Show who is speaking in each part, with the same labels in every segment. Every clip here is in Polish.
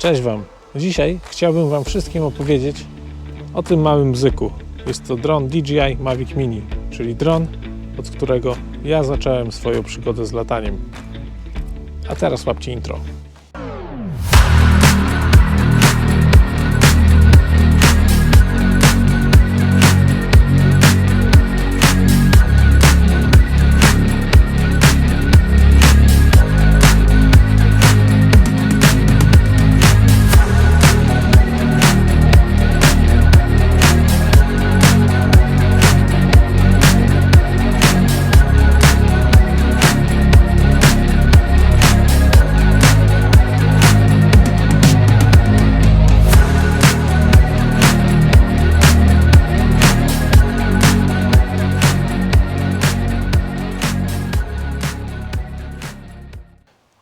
Speaker 1: Cześć Wam. Dzisiaj chciałbym Wam wszystkim opowiedzieć o tym małym bzyku. Jest to dron DJI Mavic Mini, czyli dron, od którego ja zacząłem swoją przygodę z lataniem. A teraz łapcie intro.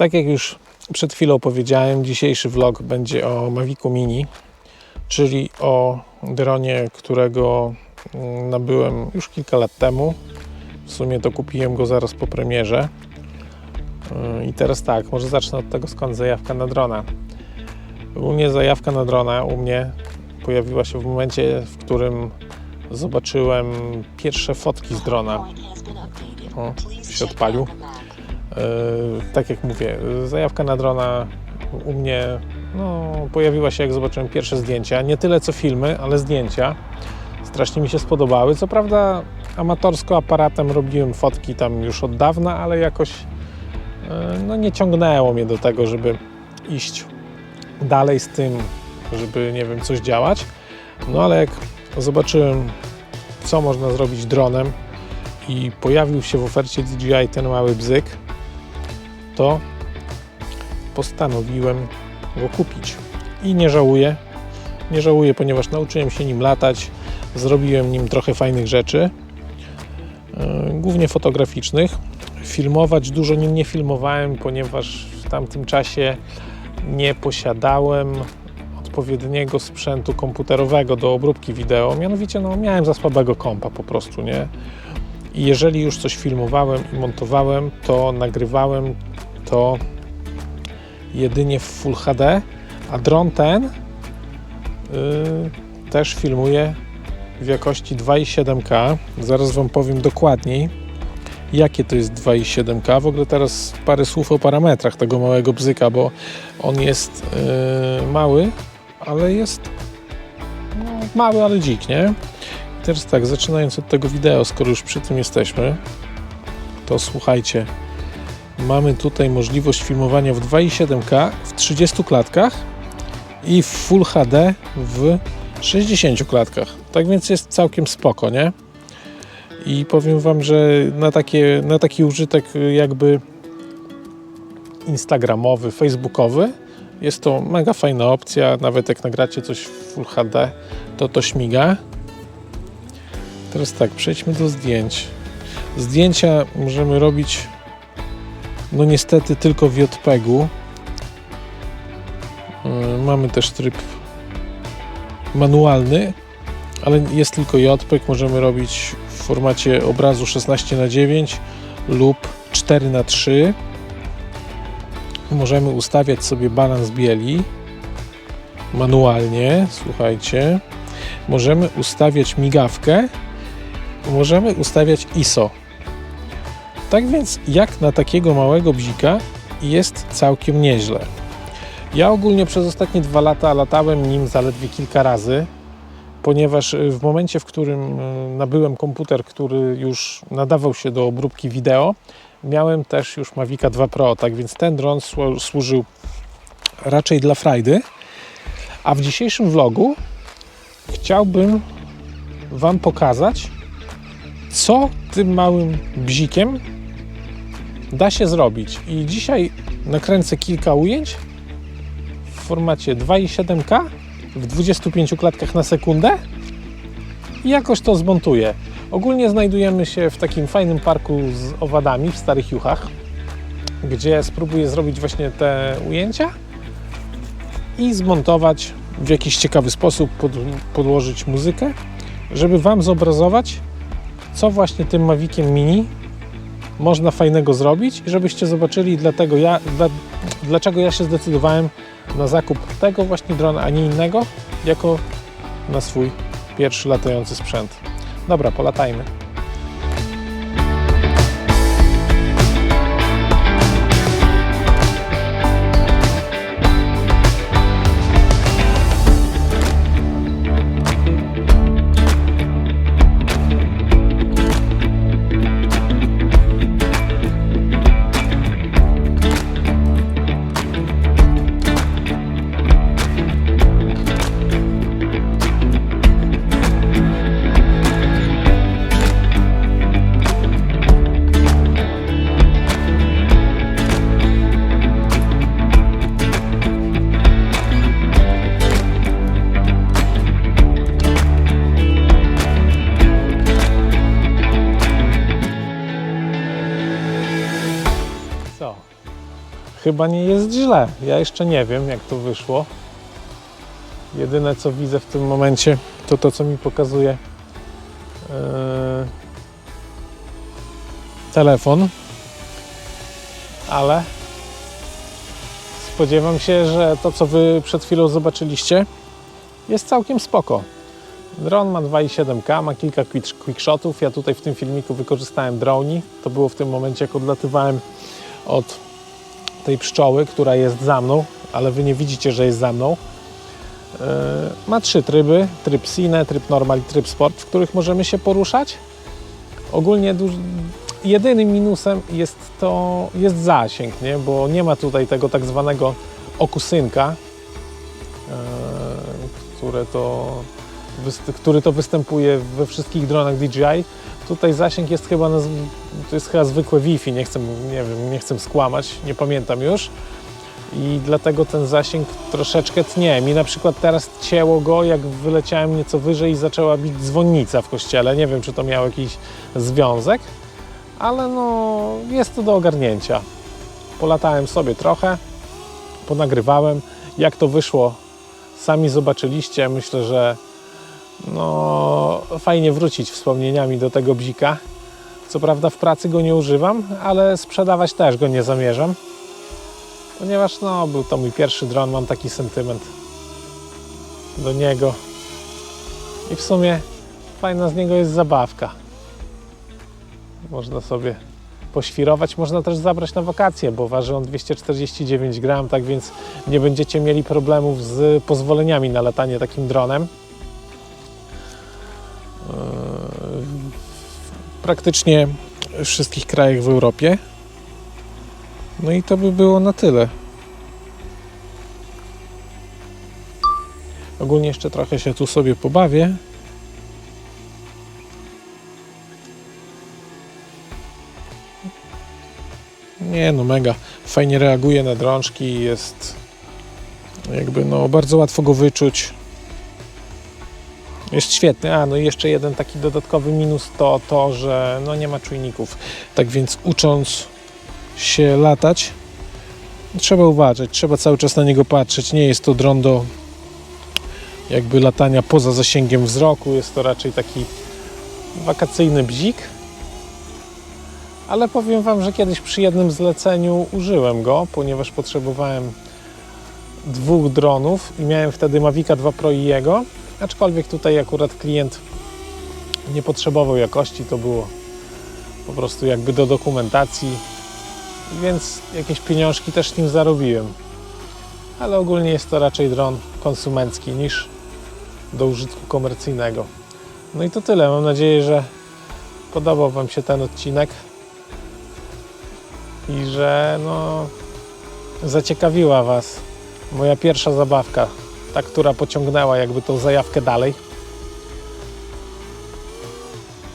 Speaker 1: Tak jak już przed chwilą powiedziałem, dzisiejszy vlog będzie o Mavicu Mini, czyli o dronie, którego mm, nabyłem już kilka lat temu. W sumie to kupiłem go zaraz po premierze. Yy, I teraz tak, może zacznę od tego, skąd zajawka na drona. U mnie zajawka na drona, u mnie pojawiła się w momencie, w którym zobaczyłem pierwsze fotki z drona. O, się odpalił. E, tak jak mówię, zajawka na drona u mnie no, pojawiła się jak zobaczyłem pierwsze zdjęcia. Nie tyle co filmy, ale zdjęcia. Strasznie mi się spodobały. Co prawda amatorsko aparatem robiłem fotki tam już od dawna, ale jakoś e, no, nie ciągnęło mnie do tego, żeby iść dalej z tym, żeby nie wiem, coś działać. No ale jak zobaczyłem, co można zrobić dronem i pojawił się w ofercie DJI ten mały bzyk, to postanowiłem go kupić. I nie żałuję. Nie żałuję, ponieważ nauczyłem się nim latać, zrobiłem nim trochę fajnych rzeczy, yy, głównie fotograficznych. Filmować dużo nim nie filmowałem, ponieważ w tamtym czasie nie posiadałem odpowiedniego sprzętu komputerowego do obróbki wideo. Mianowicie no, miałem za słabego kompa po prostu, nie? I jeżeli już coś filmowałem i montowałem, to nagrywałem to jedynie w Full HD, a dron ten yy, też filmuje w jakości 2,7K. Zaraz Wam powiem dokładniej, jakie to jest 2,7K. W ogóle teraz parę słów o parametrach tego małego bzyka, bo on jest yy, mały, ale jest no, mały, ale dzik, nie? Teraz tak, zaczynając od tego wideo, skoro już przy tym jesteśmy, to słuchajcie, mamy tutaj możliwość filmowania w 2,7K w 30 klatkach i w Full HD w 60 klatkach. Tak więc jest całkiem spoko, nie? I powiem Wam, że na, takie, na taki użytek jakby instagramowy, facebookowy jest to mega fajna opcja. Nawet jak nagracie coś w Full HD, to to śmiga. Teraz tak, przejdźmy do zdjęć. Zdjęcia możemy robić no niestety tylko w JPEG-u. Yy, Mamy też tryb manualny, ale jest tylko JPEG. Możemy robić w formacie obrazu 16 na 9 lub 4 na 3 Możemy ustawiać sobie balans bieli manualnie, słuchajcie. Możemy ustawiać migawkę. Możemy ustawiać ISO. Tak więc jak na takiego małego bzika jest całkiem nieźle. Ja ogólnie przez ostatnie dwa lata latałem nim zaledwie kilka razy, ponieważ y, w momencie, w którym y, nabyłem komputer, który już nadawał się do obróbki wideo, miałem też już Mavica 2 Pro, tak więc ten dron słu- służył raczej dla frajdy. A w dzisiejszym vlogu chciałbym Wam pokazać, co tym małym bzikiem da się zrobić. I dzisiaj nakręcę kilka ujęć w formacie 2,7K w 25 klatkach na sekundę i jakoś to zmontuję. Ogólnie znajdujemy się w takim fajnym parku z owadami w Starych Juchach, gdzie spróbuję zrobić właśnie te ujęcia i zmontować w jakiś ciekawy sposób, pod, podłożyć muzykę, żeby Wam zobrazować, co właśnie tym Maviciem Mini można fajnego zrobić i żebyście zobaczyli, dlatego ja, dla, dlaczego ja się zdecydowałem na zakup tego właśnie drona, a nie innego, jako na swój pierwszy latający sprzęt. Dobra, polatajmy. Chyba nie jest źle. Ja jeszcze nie wiem, jak to wyszło. Jedyne, co widzę w tym momencie, to to, co mi pokazuje yy, telefon. Ale spodziewam się, że to, co Wy przed chwilą zobaczyliście, jest całkiem spoko. Dron ma 2,7K, ma kilka quick- quickshotów. Ja tutaj w tym filmiku wykorzystałem droni. To było w tym momencie, jak odlatywałem od tej pszczoły, która jest za mną, ale wy nie widzicie, że jest za mną. Yy, Ma trzy tryby, tryb Cine, tryb Normal i tryb Sport, w których możemy się poruszać. Ogólnie jedynym minusem jest to jest zasięg, nie? bo nie ma tutaj tego tak zwanego okusynka, yy, które to, który to występuje we wszystkich dronach DJI. Tutaj zasięg jest chyba, to jest chyba zwykłe Wi-Fi, nie chcę, nie wiem, nie chcę skłamać, nie pamiętam już. I dlatego ten zasięg troszeczkę tnie. Mi na przykład teraz cięło go, jak wyleciałem nieco wyżej i zaczęła bić dzwonnica w kościele. Nie wiem, czy to miało jakiś związek, ale no jest to do ogarnięcia. Polatałem sobie trochę, ponagrywałem. Jak to wyszło, sami zobaczyliście. Myślę, że no, fajnie wrócić wspomnieniami do tego bzika. Co prawda w pracy go nie używam, ale sprzedawać też go nie zamierzam. Ponieważ no, był to mój pierwszy dron, mam taki sentyment do niego. I w sumie fajna z niego jest zabawka. Można sobie poświrować, można też zabrać na wakacje, bo waży on 249 gram, tak więc nie będziecie mieli problemów z pozwoleniami na latanie takim dronem. Praktycznie wszystkich krajach w Europie. No i to by było na tyle. Ogólnie jeszcze trochę się tu sobie pobawię. Nie no, mega. Fajnie reaguje na drążki, jest jakby no bardzo łatwo go wyczuć. Jest świetny. A, no i jeszcze jeden taki dodatkowy minus to to, że no nie ma czujników. Tak więc ucząc się latać, trzeba uważać, trzeba cały czas na niego patrzeć. Nie jest to dron do jakby latania poza zasięgiem wzroku. Jest to raczej taki wakacyjny bzik. Ale powiem Wam, że kiedyś przy jednym zleceniu użyłem go, ponieważ potrzebowałem dwóch dronów i miałem wtedy Mavica 2 Pro i jego. Aczkolwiek tutaj akurat klient nie potrzebował jakości, to było po prostu jakby do dokumentacji, więc jakieś pieniążki też nim zarobiłem. Ale ogólnie jest to raczej dron konsumencki niż do użytku komercyjnego. No i to tyle. Mam nadzieję, że podobał Wam się ten odcinek i że no, zaciekawiła Was moja pierwsza zabawka ta, która pociągnęła jakby tą zajawkę dalej.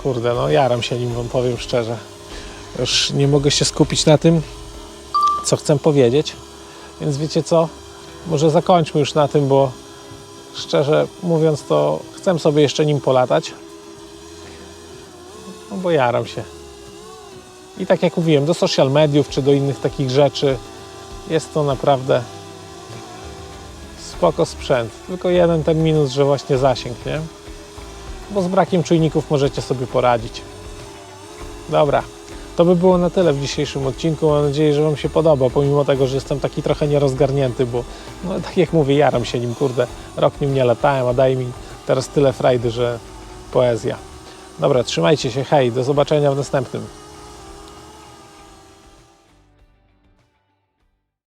Speaker 1: Kurde, no jaram się nim, wam powiem szczerze. Już nie mogę się skupić na tym, co chcę powiedzieć. Więc wiecie co? Może zakończmy już na tym, bo szczerze mówiąc to chcę sobie jeszcze nim polatać. No bo jaram się. I tak jak mówiłem, do social mediów czy do innych takich rzeczy jest to naprawdę spoko sprzęt. Tylko jeden ten minus, że właśnie zasięg, nie? Bo z brakiem czujników możecie sobie poradzić. Dobra, To by było na tyle w dzisiejszym odcinku. Mam nadzieję, że Wam się podoba, pomimo tego, że jestem taki trochę nierozgarnięty, bo no, tak jak mówię, jaram się nim, kurde, rok nim nie latałem, a daje mi teraz tyle frajdy, że poezja. Dobra, trzymajcie się, hej, do zobaczenia w następnym.